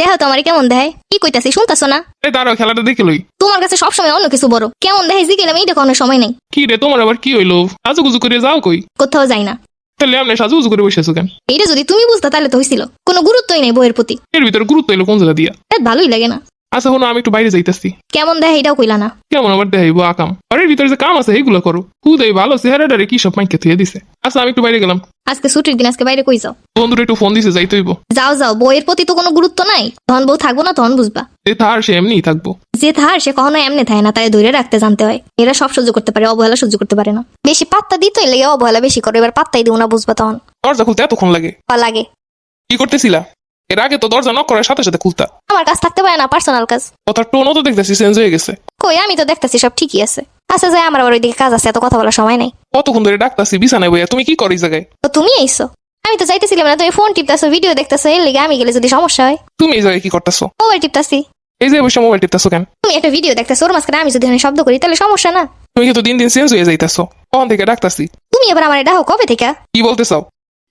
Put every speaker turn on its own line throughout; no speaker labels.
দেখো তোমার কেমন দেখায় কি কইতাছি শুনতাছো না?
এই দাঁড়াও খেলাটা দেখে লই।
তোমার কাছে সব সময় অন্য কিছু বড়। কেমন দেখায় আমি এইটা কোনো সময় নাই।
কি রে তোমার আবার কি হইল? সাজুগুজু করে যাও কই?
কোথাও যাই না।
তাহলে সাজু সাজুগুজু করে বসেছো কেন?
এইটা যদি তুমি বুঝতা তাহলে তো হয়েছিল কোনো গুরুত্বই নাই বইয়ের প্রতি।
এর ভিতরে গুরুত্ব এলো কোন জায়গা দিয়া?
ভালোই লাগে না।
আচ্ছা হলো আমি একটু বাইরে যাইতেছি।
কেমন দেখায় এটাও কইলা না।
কেমন আবার দেখাইবো আকাম। আর ভিতরে যে কাম আছে এইগুলো করো। খুদাই ভালো চেহারা চেহারাটারে কি সব মাইকে থুয়ে দিছে। আচ্ছা আমি একটু বাইরে গেলাম।
আজকে ছুটির দিন আজকে বাইরে কই যাও?
বন্ধুরা একটু ফোন দিছে যাইতে হইব।
যাও যাও বইয়ের প্রতি তো কোনো গুরুত্ব নাই। তখন বউ থাকব না তখন বুঝবা।
যে তার সে এমনিই থাকব।
যে থার সে কখনো এমনি থাকে না তাই ধরে রাখতে জানতে হয়। এরা সব সহ্য করতে পারে অবহেলা সহ্য করতে পারে না। বেশি পাত্তা দিতেই লেগে অবহেলা বেশি করে এবার পাত্তাই দিও না বুঝবা তখন।
দরজা খুলতে এতক্ষণ লাগে।
লাগে।
কি করতেছিলা? এর আগে তো দরজা নক করার সাথে সাথে খুলতা।
আমার কাজ থাকতে পারে না পার্সোনাল কাজ।
কথার টোনও তো দেখতেছি চেঞ্জ হয়ে গেছে।
কই আমি তো দেখতেছি সব ঠিকই আছে। আচ্ছা যাই আমার আবার ওইদিকে কাজ আছে এত কথা বলার সময় নেই।
কতক্ষণ ধরে ডাকতাছি বিছানায় বইয়া তুমি কি করো জায়গায়?
তো তুমি আইসো। আমি তো চাইতেছিলাম না তুমি ফোন টিপতেছো ভিডিও দেখতেছো এর লেগে আমি গেলে যদি সমস্যা হয়।
তুমি এই জায়গায় কি করতেছো?
মোবাইল টিপতাছি।
এই যে বসে মোবাইল টিপতেছো কেন?
তুমি একটা ভিডিও দেখতেছো ওর মাঝখানে আমি যদি এখানে শব্দ করি তাহলে সমস্যা না।
তুমি কিন্তু দিন দিন চেঞ্জ হয়ে যাইতেছো? কখন থেকে ডাকতাছি?
তুমি এবার আমার ডাকো কবে থেকে?
কি বলতে চাও?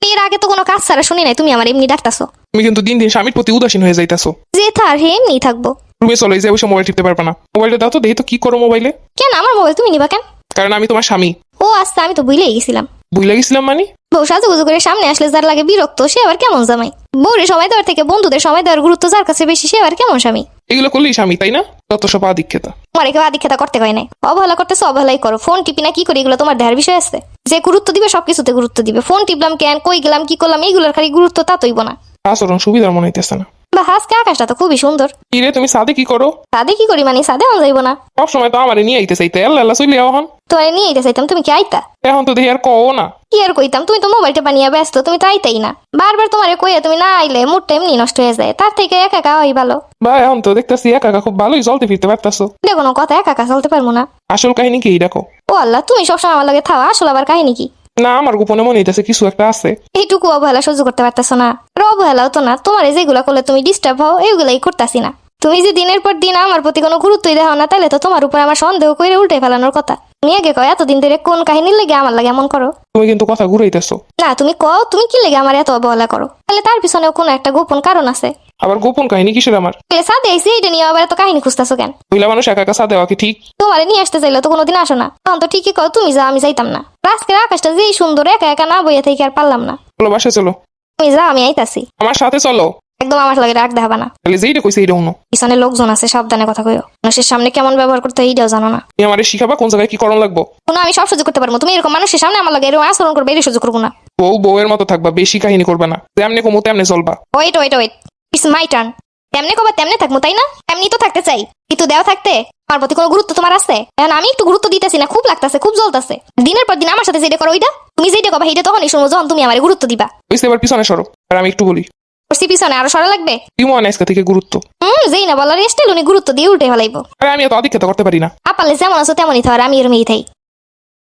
এর আগে তো কোনো কাজ ছাড়া শুনি নাই তুমি আমার এমনি ডাকতাছো।
তুমি কিন্তু দিন দিন স্বামীর প্রতি উদাসীন হয়ে যাইতাছো।
যে থার হে এমনি থাকব।
রুমে চলো এই যে বসে মোবাইল টিপতে পারবে না। মোবাইলটা দাও তো দেখি তো কি করো মোবাইলে
কেন আমার মোবাইল তুমি নিবা কেন?
কারণ আমি তোমার স্বামী।
ও আচ্ছা আমি তো ভুলেই গেছিলাম।
বুঝলে গেছিলাম মানে?
বউ সাজুগুজু করে সামনে আসলে যার লাগে বিরক্ত সে আবার কেমন জামাই? বউরে সময় দেওয়ার থেকে বন্ধুদের সময় দেওয়ার গুরুত্ব যার কাছে বেশি সে আবার কেমন স্বামী?
এগুলো করলেই স্বামী তাই না? তত সব আদিক্ষেতা।
তোমার একে আদিক্ষেতা করতে হয় নাই। অবহেলা করতেছো অবহেলাই করো। ফোন টিপি না কি করি এগুলো তোমার দেহার বিষয় আছে? যে গুরুত্ব দিবে সবকিছুতে গুরুত্ব দিবে। ফোন টিপলাম কেন কই গেলাম কি করলাম এগুলোর খালি গুরুত্ব তা তৈব না।
আচরণ সুবিধার মনে হইতেছে না।
বা আজকে আকাশটা তো খুবই সুন্দর।
কি রে তুমি সাদে কি করো?
সাদে কি করি মানে সাদে অন যাইব না।
সবসময় তো আমারে নিয়ে আইতে চাইতে। আল্লাহ আল্লাহ চলে এখন
তোমার নিয়ে যেতে চাইতাম তুমি কি আইতা?
এখন তো দেখি আর কও না।
কি আর কইতাম তুমি তো মোবাইলটা বানিয়ে ব্যস্ত তুমি তো আইতাই না। বারবার তোমারে কইয়া তুমি না আইলে মুডটা এমনি নষ্ট হয়ে যায় তার থেকে একা একা ভালো।
বা এখন তো দেখতেছি একা একা খুব ভালোই চলতে ফিরতে পারতাছো।
কোনো কথা একা একা চলতে পারব না।
আসল কাহিনী কি দেখো?
ও আল্লাহ তুমি সবসময় আমার লাগে থাও আসলে আবার কাহিনী কি?
না আমার গোপনে মনে হইতেছে কিছু একটা আছে।
এইটুকু অবহেলা সহ্য করতে পারতেছো না। আর অবহেলাও তো না তোমার যেগুলা করলে তুমি ডিস্টার্ব হও এইগুলাই করতেছি না। তুমি যে দিনের পর দিন আমার প্রতি কোনো গুরুত্বই দেখাও না তাহলে তো তোমার উপর আমার সন্দেহ করে উল্টে ফেলানোর কথা। আগে কয় এতদিন ধরে কোন কাহিনীর লেগে আমার লাগে এমন করো?
তুমি কিন্তু কথা ঘুরাইতেছো।
না তুমি কও তুমি কি লেগে আমার এত অবহেলা করো? তাহলে তার পিছনেও কোনো একটা গোপন কারণ আছে।
আবার গোপন কাহিনী কিসের আমার?
তাহলে সাথে আইসি এটা নিয়ে আবার এত কাহিনী খুঁজতেছো কেন?
মহিলা মানুষ একা একা সাদে কি ঠিক?
তোমার নিয়ে আসতে চাইলে তো কোনোদিন আসো না। তখন তো ঠিকই কও তুমি যা আমি যাইতাম না। আজকের আকাশটা যেই সুন্দর একা একা না বইয়া থেকে আর পারলাম না।
চলো বাসে চলো।
তুমি যা আমি আইতাছি।
আমার সাথে চলো।
একদম আমার লাগে রাগ দেখাবা না।
তাহলে যেইটা কইছে এইটা শুনো।
পিছনে লোকজন আছে সাবধানে কথা কইও। মানুষের সামনে কেমন ব্যবহার করতে হয় এইটাও জানো না।
তুমি আমার শিখাবা কোন জায়গায় কি করণ লাগবো?
কোনো আমি সব সহ্য করতে পারব তুমি এরকম মানুষের সামনে আমার লাগে এরকম আচরণ করবে এটা সহ্য করব না।
বউ বউয়ের মতো থাকবা বেশি কাহিনী করবা না। তেমনি কমো তেমনি চলবা।
Wait wait wait it's my turn তেমনি কবা তেমনি থাকব তাই না? এমনি তো থাকতে চাই। কিন্তু দেওয়া থাকতে। আমার প্রতি কোনো গুরুত্ব তোমার আছে? এখন আমি একটু গুরুত্ব দিতেছি না খুব লাগতেছে খুব জ্বলতেছে। দিনের পর দিন আমার সাথে যেটা করো ওইটা। তুমি যেটা কবা সেইটা তখনই শুনব যখন তুমি আমার গুরুত্ব দিবা।
বুঝতে এবার পিছনে সরো। আর আমি একটু বলি।
ওর পিছনে আরও সরা লাগবে?
কি মনে আজকে থেকে গুরুত্ব।
হুম যেই না বলার স্টাইল উনি গুরুত্ব দিয়ে উল্টে ফেলাইবো।
আরে আমি এত আধিক্যতা করতে পারি না।
আপালে যেমন আছো তেমনই থাকার আমি এরমই থাই।